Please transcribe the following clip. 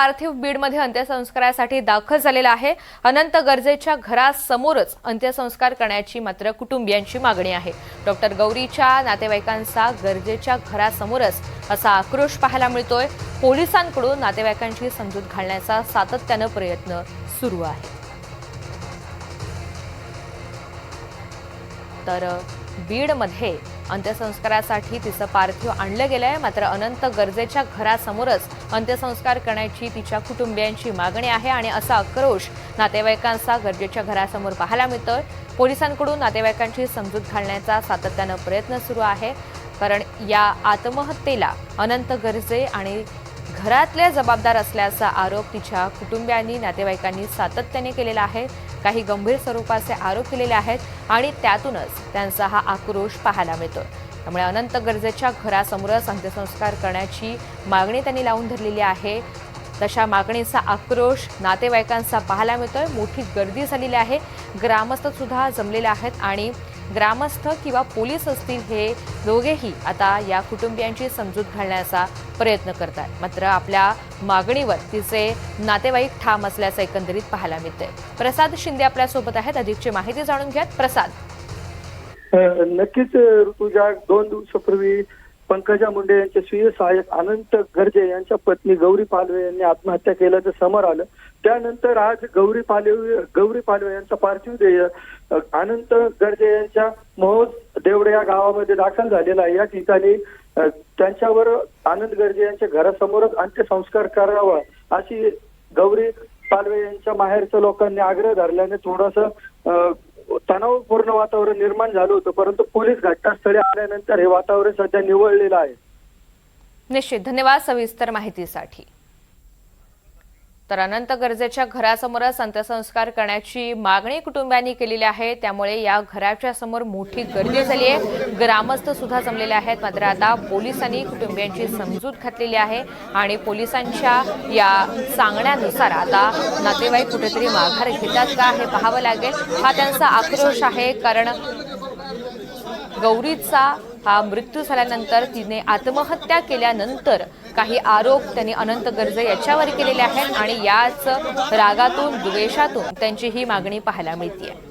पार्थिव बीडमध्ये अंत्यसंस्कारासाठी दाखल झालेला आहे. अनंत गरजेच्या घरासमोरच अंत्यसंस्कार करण्याची मात्र कुटुंबियांची मागणी आहे. डॉक्टर गौरीच्या नातेवाईकांचा गरजेच्या घरासमोरच असा आक्रोश पाहायला मिळतोय. पोलिसांकडून नातेवाईकांची समजूत घालण्याचा सातत्यानं प्रयत्न सुरू आहे. तर बीडमध्ये अंत्यसंस्कारासाठी तिचं पार्थिव आणलं गेलं आहे मात्र अनंत गरजेच्या घरासमोरच अंत्यसंस्कार करण्याची तिच्या कुटुंबियांची मागणी आहे आणि असा आक्रोश नातेवाईकांचा गरजेच्या घरासमोर पाहायला मिळतोय. पोलिसांकडून नातेवाईकांची समजूत घालण्याचा सातत्यानं प्रयत्न सुरू आहे. कारण या आत्महत्येला अनंत गरजे आणि घरातल्या जबाबदार असल्याचा आरोप तिच्या कुटुंबियांनी नातेवाईकांनी सातत्याने केलेला आहे. काही गंभीर स्वरूपाचे आरोप केलेले आहेत आणि त्यातूनच त्यांचा हा आक्रोश पाहायला मिळतो त्यामुळे अनंत गरजेच्या घरासमोरच अंत्यसंस्कार करण्याची मागणी त्यांनी लावून धरलेली आहे. तशा मागणीचा आक्रोश नातेवाईकांचा पाहायला मिळतोय. मोठी गर्दी झालेली आहे. ग्रामस्थ सुद्धा जमलेले आहेत आणि ग्रामस्थ किंवा पोलीस असतील हे दोघेही आता या कुटुंबियांची समजूत घालण्याचा प्रयत्न करतात मात्र आपल्या मागणीवर तिचे नातेवाईक ठाम असल्याचं एकंदरीत पाहायला मिळतंय. प्रसाद शिंदे आपल्यासोबत आहेत. अधिकची माहिती जाणून घ्यात प्रसाद. नक्कीच ऋतुजा दोन दिवसापूर्वी पंकजा मुंडे यांचे स्वीय सहाय्यक अनंत गर्जे यांच्या पत्नी गौरी पालवे यांनी आत्महत्या केल्याचं समोर आलं. त्यानंतर आज गौरी पालवे गौरी पालवे यांचा पार्थिव देह अनंत गर्जे यांच्या मोहोज देवडे या गावामध्ये दाखल झालेला आहे. या ठिकाणी त्यांच्यावर आनंद गर्जे यांच्या घरासमोरच अंत्यसंस्कार करावा अशी गौरी पालवे यांच्या माहेरच्या लोकांनी आग्रह धरल्याने थोडस तणावपूर्ण वातावरण निर्माण झालं होतं परंतु पोलीस घटनास्थळी आल्यानंतर हे वातावरण सध्या निवळलेलं आहे. निश्चित. धन्यवाद सविस्तर माहितीसाठी. तर अनंत गरजेच्या घरासमोरच अंत्यसंस्कार करण्याची मागणी कुटुंबियांनी केलेली आहे. त्यामुळे या घराच्या समोर मोठी गर्दी झाली आहे. ग्रामस्थ सुद्धा जमलेले आहेत. मात्र आता पोलिसांनी कुटुंबियांची समजूत घातलेली आहे आणि पोलिसांच्या या सांगण्यानुसार आता नातेवाईक कुठेतरी माघार घेतात का हे पाहावं लागेल. हा त्यांचा आक्रोश आहे. कारण गौरीचा हा मृत्यू झाल्यानंतर तिने आत्महत्या केल्यानंतर काही आरोप त्यांनी अनंत गर्जे याच्यावर केलेले आहेत आणि याच रागातून द्वेषातून त्यांची ही मागणी पाहायला मिळते